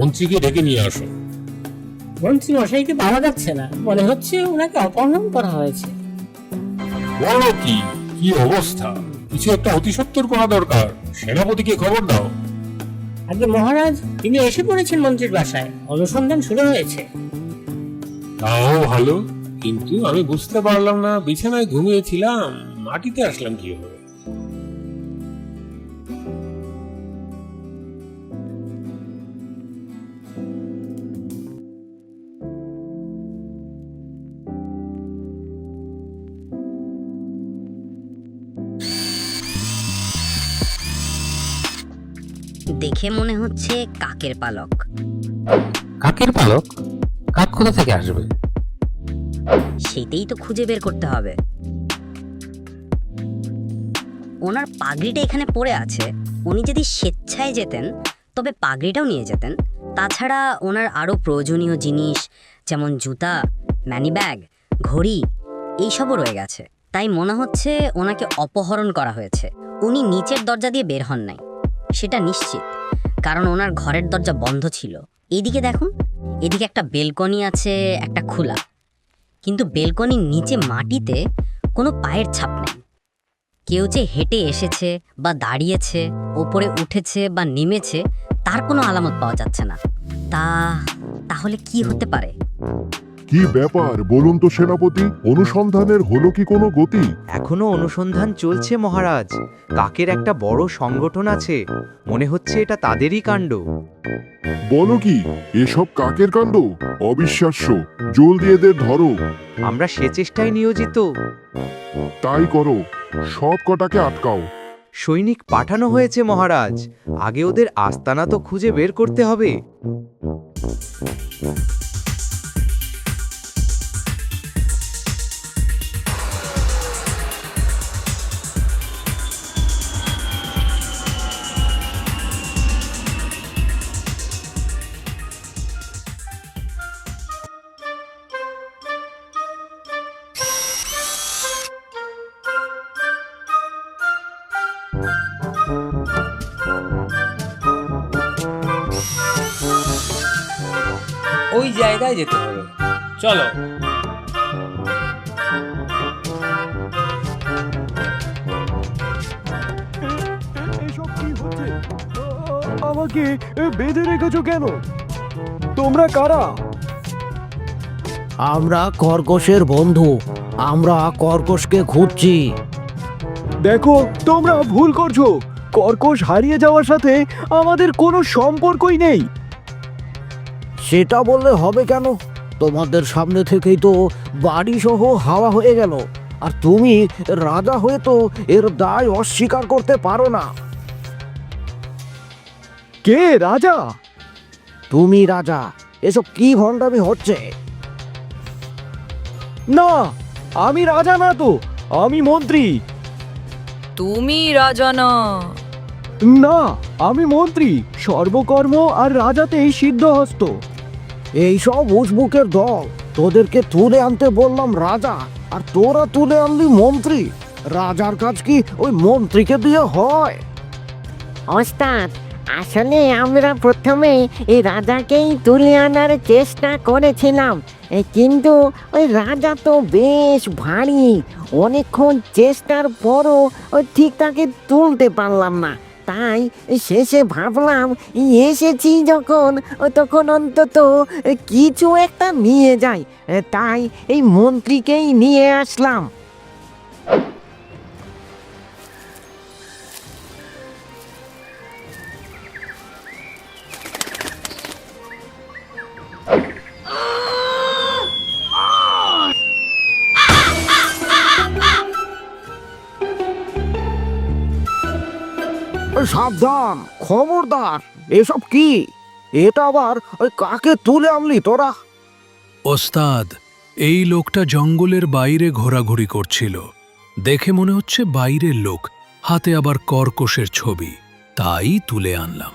মন্ত্রীকে ডেকে নিয়ে আসো। মন্ত্রী মশাইকে পাওয়া যাচ্ছে না। মনে হচ্ছে ওনাকে অপহরণ করা হয়েছে। বলো কি? কি অবস্থা? কিছু একটা অতি সত্তর করা দরকার। সেনাপতিকে খবর দাও। আগে মহারাজ তিনি এসে পড়েছেন মন্ত্রীর বাসায়। অনুসন্ধান শুরু হয়েছে। তাও ভালো। কিন্তু আমি বুঝতে পারলাম না বিছানায় ঘুমিয়েছিলাম। মাটিতে আসলাম কি কীভাবে? দেখে মনে হচ্ছে কাকের পালক। কাকের পালক? কাক কোথা থেকে আসবে? সেটাই তো খুঁজে বের করতে হবে। ওনার পাগড়িটা এখানে পড়ে আছে। উনি যদি স্বেচ্ছায় যেতেন তবে পাগড়িটাও নিয়ে যেতেন। তাছাড়া ওনার আরও প্রয়োজনীয় জিনিস যেমন জুতা ম্যানি ব্যাগ ঘড়ি এইসবও রয়ে গেছে। তাই মনে হচ্ছে ওনাকে অপহরণ করা হয়েছে। উনি নিচের দরজা দিয়ে বের হন নাই। সেটা নিশ্চিত। কারণ ওনার ঘরের দরজা বন্ধ ছিল। এদিকে দেখুন, এদিকে একটা বেলকনি আছে, একটা খোলা। কিন্তু বেলকনির নিচে মাটিতে কোনো পায়ের ছাপ নেই। কেউ যে হেঁটে এসেছে বা দাঁড়িয়েছে, ওপরে উঠেছে বা নেমেছে, তার কোনো আলামত পাওয়া যাচ্ছে না। তা, তাহলে কি হতে পারে? কি ব্যাপার বলুন তো সেনাপতি অনুসন্ধানের হলো কি কোনো গতি? এখনও অনুসন্ধান চলছে মহারাজ। কাকের একটা বড় সংগঠন আছে। মনে হচ্ছে এটা তাদেরই কাণ্ড। বলো কি এসব কাকের কাণ্ড? অবিশ্বাস্য। জলদি এদের ধরো। আমরা সে চেষ্টায় নিয়োজিত। তাই করো। সব কটাকে আটকাও। সৈনিক পাঠানো হয়েছে মহারাজ। আগে ওদের আস্তানা তো খুঁজে বের করতে হবে। ওই জায়গায় যেতে হবে। চলো। আমাকে বেঁধে রেখেছো কেন? তোমরা কারা? আমরা কর্কশের বন্ধু। আমরা কর্কশকে খুঁজছি। দেখো তোমরা ভুল করছ। কর্কশ হারিয়ে যাওয়ার সাথে আমাদের কোনো সম্পর্কই নেই। সেটা বললে হবে কেন? তোমাদের সামনে থেকেই তো বাড়ি সহ হাওয়া হয়ে গেল। আর তুমি রাজা হয়ে তো এর দায় অস্বীকার করতে পারো না। কে রাজা? তুমি রাজা এসব কি ভণ্ডামি হচ্ছে? না আমি রাজা না তো আমি মন্ত্রী। তুমি রাজা না না আমি মন্ত্রী সর্বকর্ম আর রাজাতেই সিদ্ধহস্ত। এই সব উজবুকের দল তোদেরকে তুলে আনতে বললাম রাজা আর তোরা তুলে আনলি মন্ত্রী। রাজার কাজ কি ওই মন্ত্রীকে দিয়ে হয়? ওস্তাদ আসলে আমরা প্রথমে এই রাজাকেই তুলে আনার চেষ্টা করেছিলাম। কিন্তু ওই রাজা তো বেশ ভারী। অনেকক্ষণ চেষ্টার পরও ওই ঠিক তাকে তুলতে পারলাম না। তাই শেষে ভাবলাম, এসেছি যখন, ও তখন অন্তত কিছু একটা নিয়ে যাই। তাই এই মন্ত্রীকেই নিয়ে আসলাম। সাবধান খবরদার এসব কি? এটা আবার ওই কাকে তুলে আনলি তোরা? ওস্তাদ এই লোকটা জঙ্গলের বাইরে ঘোরাঘুরি করছিল। দেখে মনে হচ্ছে বাইরের লোক হাতে আবার কর্কশের ছবি। তাই তুলে আনলাম।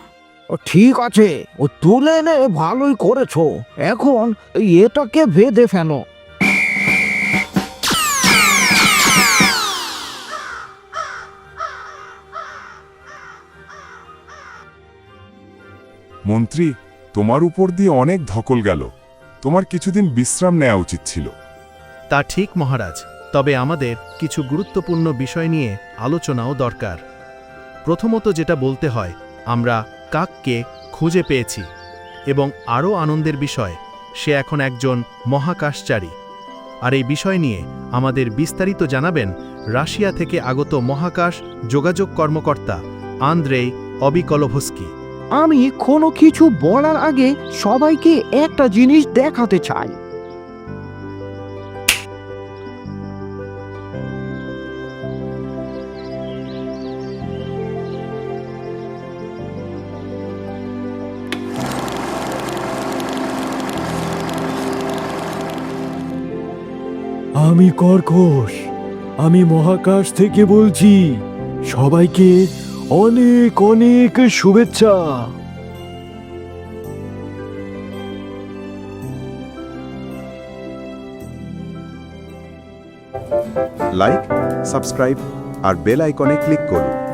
ও ঠিক আছে ও তুলে এনে ভালোই করেছ। এখন এটাকে বেঁধে ফেলো। মন্ত্রী, তোমার উপর দিয়ে অনেক ধকল গেল। তোমার কিছুদিন বিশ্রাম নেওয়া উচিত ছিল। তা ঠিক মহারাজ, তবে আমাদের কিছু গুরুত্বপূর্ণ বিষয় নিয়ে আলোচনাও দরকার। প্রথমত যেটা বলতে হয়, আমরা কাককে খুঁজে পেয়েছি এবং আরও আনন্দের বিষয়, সে এখন একজন মহাকাশচারী। আর এই বিষয় নিয়ে আমাদের বিস্তারিত জানাবেন রাশিয়া থেকে আগত মহাকাশ যোগাযোগ কর্মকর্তা আন্দ্রেই অবিকলভস্কি। আমি কোনো কিছু বলার আগে সবাইকে একটা জিনিস দেখাতে চাই। আমি কর্কশ। আমি মহাকাশ থেকে বলছি, সবাইকে অনেক অনেক শুভেচ্ছা। লাইক সাবস্ক্রাইব আর বেল আইকনে ক্লিক করুন।